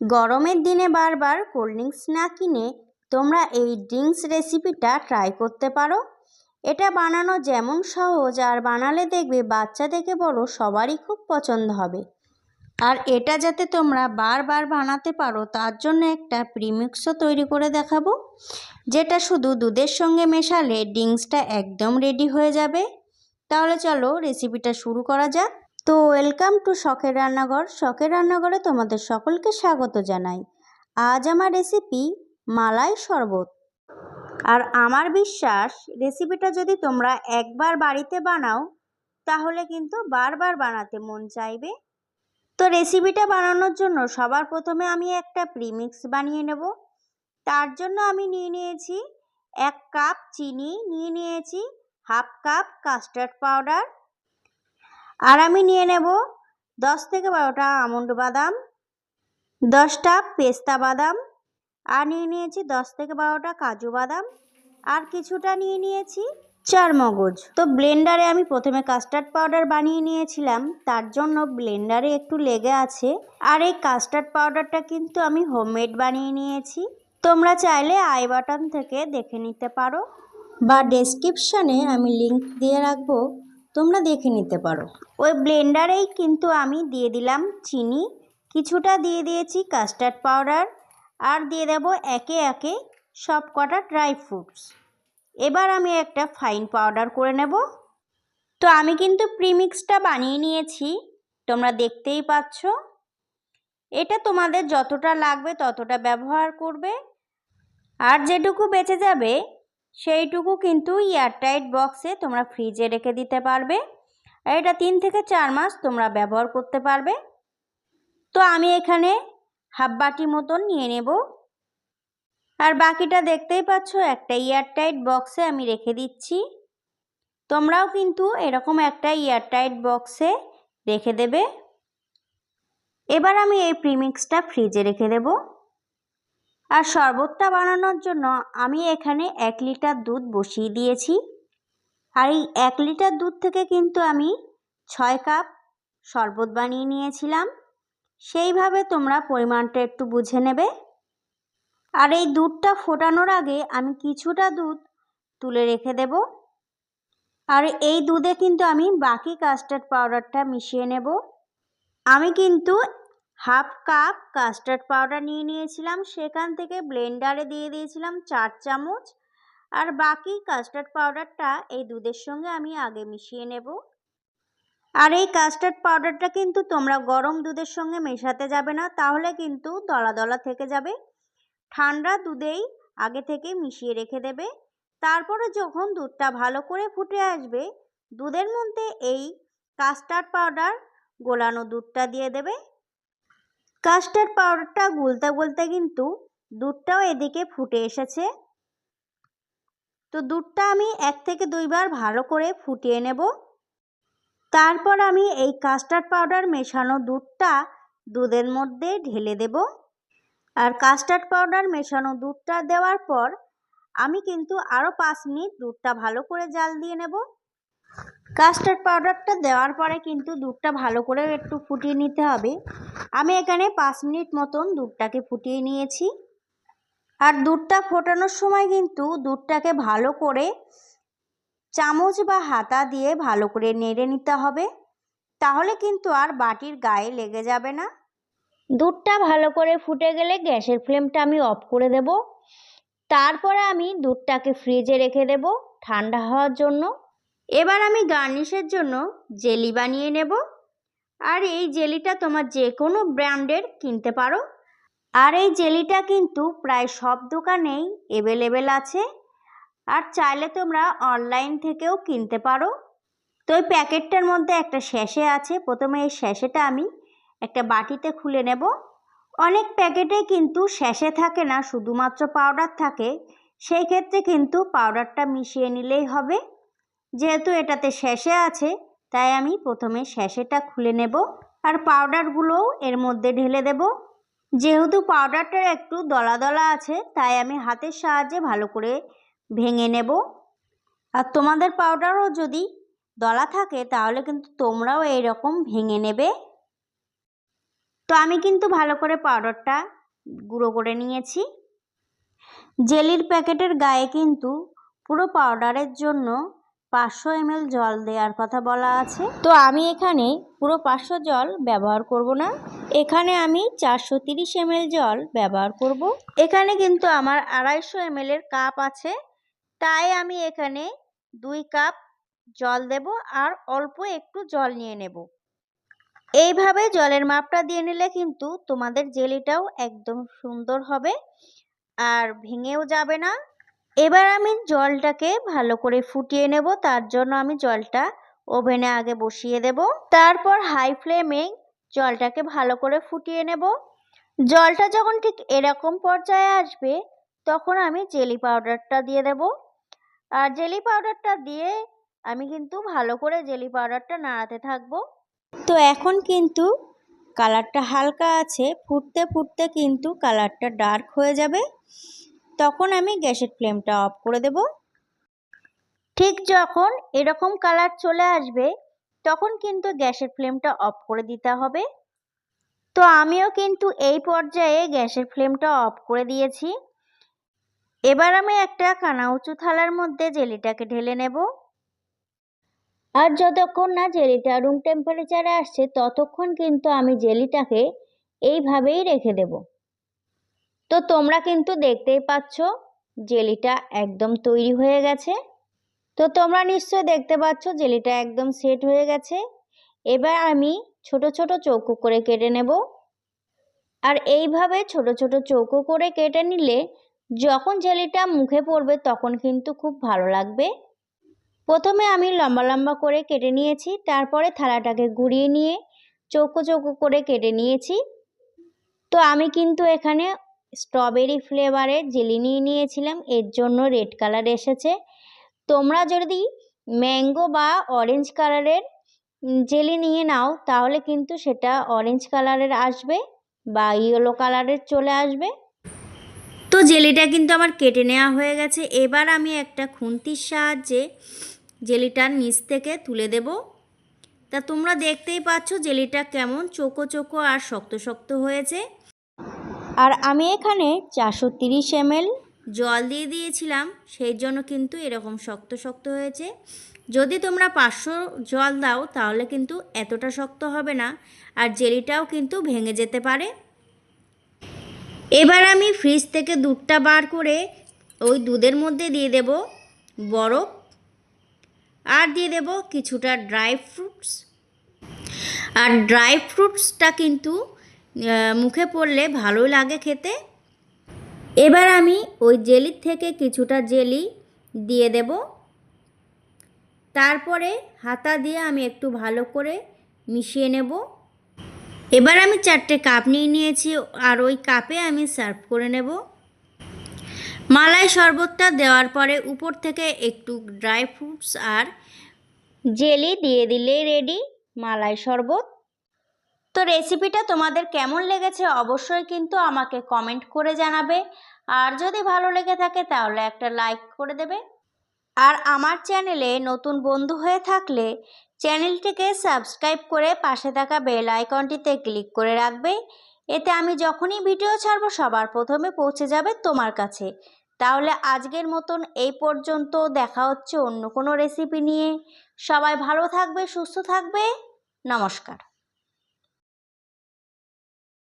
গরমের দিনে বারবার কোল্ড ড্রিঙ্কস না কিনে তোমরা এই ড্রিঙ্কস রেসিপিটা ট্রাই করতে পারো। এটা বানানো যেমন সহজ আর বানালে দেখবে বাচ্চা থেকে বড় সবারই খুব পছন্দ হবে। আর এটা যাতে তোমরা বারবার বানাতে পারো তার জন্য একটা প্রিমিক্সও তৈরি করে দেখাবো, যেটা শুধু দুধের সঙ্গে মেশালে ড্রিঙ্কসটা একদম রেডি হয়ে যাবে। তাহলে চলো রেসিপিটা শুরু করা যাক। তো ওয়েলকাম টু শখের রান্নাঘর। শখের রান্নাঘরে তোমাদের সকলকে স্বাগত জানাই। আজ আমার রেসিপি মালাই শরবত। আর আমার বিশ্বাস রেসিপিটা যদি তোমরা একবার বাড়িতে বানাও, তাহলে কিন্তু বারবার বানাতে মন চাইবে। তো রেসিপিটা বানানোর জন্য সবার প্রথমে আমি একটা প্রিমিক্স বানিয়ে নেব। তার জন্য আমি নিয়ে নিয়েছি এক কাপ চিনি, নিয়ে নিয়েছি হাফ কাপ কাস্টার্ড পাউডার আর আমি নিয়ে নেব দশ থেকে বারোটা আমন্ড বাদাম, দশটা পেস্তা বাদাম, আর নিয়ে নিয়েছি দশ থেকে বারোটা কাজু বাদাম, আর কিছুটা নিয়ে নিয়েছি চার মগজ। তো ব্লেন্ডারে আমি প্রথমে কাস্টার্ড পাউডার বানিয়ে নিয়েছিলাম, তার জন্য ব্লেন্ডারে একটু লেগে আছে, আর এই কাস্টার্ড পাউডারটা কিন্তু আমি হোমমেড বানিয়ে নিয়েছি। তোমরা চাইলে আই বাটন থেকে দেখে নিতে পারো। বা ডেসক্রিপশানে আমি লিংক দিয়ে রাখব তোমরা দেখে নিতে পারো। ওই ব্লেন্ডারেই কিন্তু আমি দিয়ে দিলাম চিনি। কিছুটা দিয়ে দিয়েছি কাস্টার্ড পাউডার আর দিয়ে দেব একে একে সব কটা ড্রাই ফ্রুটস। এবার আমি একটা ফাইন পাউডার করে নেব। তো আমি কিন্তু প্রিমিক্সটা বানিয়ে নিয়েছি, তোমরা দেখতেই পাচ্ছ। এটা তোমাদের যতটা লাগবে ততটা ব্যবহার করবে। আর যেটুকু বেঁচে যাবে সেইটুকু কিন্তু এয়ারটাইট বক্সে তোমরা ফ্রিজে রেখে দিতে পারবে। আর এটা তিন থেকে চার মাস তোমরা ব্যবহার করতে পারবে। তো আমি এখানে হাফ বাটি মতন নিয়ে নেব। আর বাকিটা দেখতেই পাচ্ছ, একটা এয়ারটাইট বক্সে আমি রেখে দিচ্ছি। তোমরাও কিন্তু এরকম একটা এয়ারটাইট বক্সে রেখে দেবে। এবার আমি এই প্রিমিক্সটা ফ্রিজে রেখে দেব। আর শরবতটা বানানোর জন্য আমি এখানে এক লিটার দুধ বসিয়ে দিয়েছি। আর এই এক লিটার দুধ থেকে কিন্তু আমি ছয় কাপ শরবত বানিয়ে নিয়েছিলাম। সেইভাবে তোমরা পরিমাণটা একটু বুঝে নেবে। আর এই দুধটা ফোটানোর আগে আমি কিছুটা দুধ তুলে রেখে দেব। আর এই দুধে কিন্তু আমি বাকি কাস্টার্ড পাউডারটা মিশিয়ে নেব। আমি কিন্তু হাফ কাপ কাস্টার্ড পাউডার নিয়ে নিয়েছিলাম। সেখান থেকে ব্লেন্ডারে দিয়ে দিয়েছিলাম চার চামচ। আর বাকি কাস্টার্ড পাউডারটা এই দুধের সঙ্গে আমি আগে মিশিয়ে নেব। আর এই কাস্টার্ড পাউডারটা কিন্তু তোমরা গরম দুধের সঙ্গে মেশাতে যাবে না, তাহলে কিন্তু দলা দলা থেকে যাবে। ঠান্ডা দুধেই আগে থেকে মিশিয়ে রেখে দেবে। তারপরে যখন দুধটা ভালো করে ফুটে আসবে, দুধের মধ্যে এই কাস্টার্ড পাউডার গোলানো দুধটা দিয়ে দেবে। কাস্টার্ড পাউডারটা গুলতে গুলতে কিন্তু দুধটাও এদিকে ফুটে এসেছে। তো দুধটা আমি এক থেকে দুইবার ভালো করে ফুটিয়ে নেব। তারপর আমি এই কাস্টার্ড পাউডার মেশানো দুধটা দুধের মধ্যে ঢেলে দেব। আর কাস্টার্ড পাউডার মেশানো দুধটা দেওয়ার পর আমি কিন্তু আরও পাঁচ মিনিট দুধটা ভালো করে জাল দিয়ে নেব। কাস্টার্ড পাউডারটা দেওয়ার পরে কিন্তু দুধটা ভালো করে একটু ফুটিয়ে নিতে হবে। আমি এখানে পাঁচ মিনিট মতন দুধটাকে ফুটিয়ে নিয়েছি। আর দুধটা ফোটানোর সময় কিন্তু দুধটাকে ভালো করে চামচ বা হাতা দিয়ে ভালো করে নেড়ে নিতে হবে। তাহলে কিন্তু আর বাটির গায়ে লেগে যাবে না। দুধটা ভালো করে ফুটে গেলে গ্যাসের ফ্লেমটা আমি অফ করে দেব। তারপরে আমি দুধটাকে ফ্রিজে রেখে দেব ঠান্ডা হওয়ার জন্য। এবার আমি গার্নিশের জন্য জেলি বানিয়ে নেব। আর এই জেলিটা তোমার যে কোনো ব্র্যান্ডের কিনতে পারো। আর এই জেলিটা কিন্তু প্রায় সব দোকানেই অ্যাভেলেবেল আছে। আর চাইলে তোমরা অনলাইন থেকেও কিনতে পারো। তো ওই প্যাকেটটার মধ্যে একটা শ্যাশে আছে। প্রথমে এই শ্যাশেটা আমি একটা বাটিতে খুলে নেব। অনেক প্যাকেটে কিন্তু শ্যাশে থাকে না, শুধুমাত্র পাউডার থাকে। সেই ক্ষেত্রে কিন্তু পাউডারটা মিশিয়ে নিলেই হবে। যেহেতু এটাতে শ্যাশে আছে, তাই আমি প্রথমে শ্যাশেটা খুলে নেব আর পাউডারগুলোও এর মধ্যে ঢেলে দেব। যেহেতু পাউডারটার একটু দলা দলা আছে, তাই আমি হাতের সাহায্যে ভালো করে ভেঙে নেব। আর তোমাদের পাউডারও যদি দলা থাকে, তাহলে কিন্তু তোমরাও এই রকম ভেঙে নেবে। তো আমি কিন্তু ভালো করে পাউডারটা গুঁড়ো করে নিয়েছি। জেলির প্যাকেটের গায়ে কিন্তু পুরো পাউডারের জন্য পাঁচশো এমএল জল দেওয়ার কথা বলা আছে। তো আমি এখানে পুরো পাঁচশো জল ব্যবহার করব না। এখানে আমি চারশো তিরিশ এমএল জল ব্যবহার করব। এখানে কিন্তু আমার আড়াইশো এমএলের কাপ আছে। তাই আমি এখানে দুই কাপ জল দেব আর অল্প একটু জল নিয়ে নেব। এইভাবে জলের মাপটা দিয়ে নিলে কিন্তু তোমাদের জেলিটাও একদম সুন্দর হবে। আর ভেঙেও যাবে না। এবার আমি জলটাকে ভালো করে ফুটিয়ে নেব, তার জন্য আমি জলটা ওভেনে আগে বসিয়ে দেব। তারপর হাই ফ্লেমে জলটাকে ভালো করে ফুটিয়ে নেব। জলটা যখন ঠিক এরকম পর্যায়ে আসবে, তখন আমি জেলি পাউডারটা দিয়ে দেব। আর জেলি পাউডারটা দিয়ে আমি কিন্তু ভালো করে জেলি পাউডারটা নাড়াতে থাকব। তো এখন কিন্তু কালারটা হালকা আছে, ফুটতে ফুটতে কিন্তু কালারটা ডার্ক হয়ে যাবে। তখন আমি গ্যাসের ফ্লেমটা অফ করে দেব। ঠিক যখন এরকম কালার চলে আসবে, তখন কিন্তু গ্যাসের ফ্লেমটা অফ করে দিতে হবে। তো আমিও কিন্তু এই পর্যায়ে গ্যাসের ফ্লেমটা অফ করে দিয়েছি। এবার আমি একটা কানা উঁচু থালার মধ্যে জেলিটাকে ঢেলে নেব। আর যতক্ষণ না জেলিটা রুম টেম্পারেচারে আসছে, ততক্ষণ কিন্তু আমি জেলিটাকে এইভাবেই রেখে দেব। তো তোমরা কিন্তু দেখতেই পাচ্ছ, জেলিটা একদম তৈরি হয়ে গেছে। তো তোমরা নিশ্চয় দেখতে পাচ্ছ, জেলিটা একদম সেট হয়ে গেছে। এবার আমি ছোট ছোট চৌকো করে কেটে নেব। আর এইভাবে ছোট ছোট চৌকো করে কেটে নিলে যখন জেলিটা মুখে পড়বে তখন কিন্তু খুব ভালো লাগবে। প্রথমে আমি লম্বা লম্বা করে কেটে নিয়েছি, তারপরে থালাটাকে গুঁড়িয়ে নিয়ে চৌকো চৌকো করে কেটে নিয়েছি। তো আমি কিন্তু এখানে স্ট্রবেরি ফ্লেভারের জেলি নিয়ে নিয়েছিলাম, এর জন্য রেড কালার এসেছে। তোমরা যদি ম্যাঙ্গো বা অরেঞ্জ কালারের জেলি নিয়ে নাও, তাহলে কিন্তু সেটা অরেঞ্জ কালারের আসবে বা ইয়েলো কালারের চলে আসবে। তো জেলিটা কিন্তু আমার কেটে নেওয়া হয়ে গেছে। এবার আমি একটা খুন্তির সাহায্যে জেলিটার নিচ থেকে তুলে দেব। তা তোমরা দেখতেই পাচ্ছ জেলিটা কেমন চোকো চোকো আর শক্ত শক্ত হয়েছে। আর আমি এখানে চারশো তিরিশ এমএল জল দিয়ে দিয়েছিলাম, সেই জন্য কিন্তু এরকম শক্ত শক্ত হয়েছে। যদি তোমরা পাঁচশো জল দাও, তাহলে কিন্তু এতটা শক্ত হবে না, আর জেলিটাও কিন্তু ভেঙে যেতে পারে। এবার আমি ফ্রিজ থেকে দুধটা বার করে ওই দুধের মধ্যে দিয়ে দেব বরফ, আর দিয়ে দেব কিছুটা ড্রাই ফ্রুটস। আর ড্রাই ফ্রুটসটা কিন্তু মুখে পড়লে ভালো লাগে খেতে। এবার আমি ওই জেলির থেকে কিছুটা জেলি দিয়ে দেব। তারপরে হাতা দিয়ে আমি একটু ভালো করে মিশিয়ে নেব। এবার আমি চারটে কাপ নিয়ে নিয়েছি আর ওই কাপে আমি সার্ভ করে নেব। মালাই শরবতটা দেওয়ার পরে উপর থেকে একটু ড্রাই ফ্রুটস আর জেলি দিয়ে দিলেই রেডি মালাই শরবত। তো রেসিপিটা তোমাদের কেমন লেগেছে অবশ্যই কিন্তু আমাকে কমেন্ট করে জানাবে। আর যদি ভালো লেগে থাকে তাহলে একটা লাইক করে দেবে। আর আমার চ্যানেলে নতুন বন্ধু হয়ে থাকলে চ্যানেলটিকে সাবস্ক্রাইব করে পাশে থাকা বেল আইকনটিতে ক্লিক করে রাখবে। এতে আমি যখনই ভিডিও ছাড়বো সবার প্রথমে পৌঁছে যাবে তোমার কাছে। তাহলে আজকের মতন এই পর্যন্ত দেখা হচ্ছে অন্য কোনো রেসিপি নিয়ে। সবাই ভালো থাকবে, সুস্থ থাকবে। নমস্কার।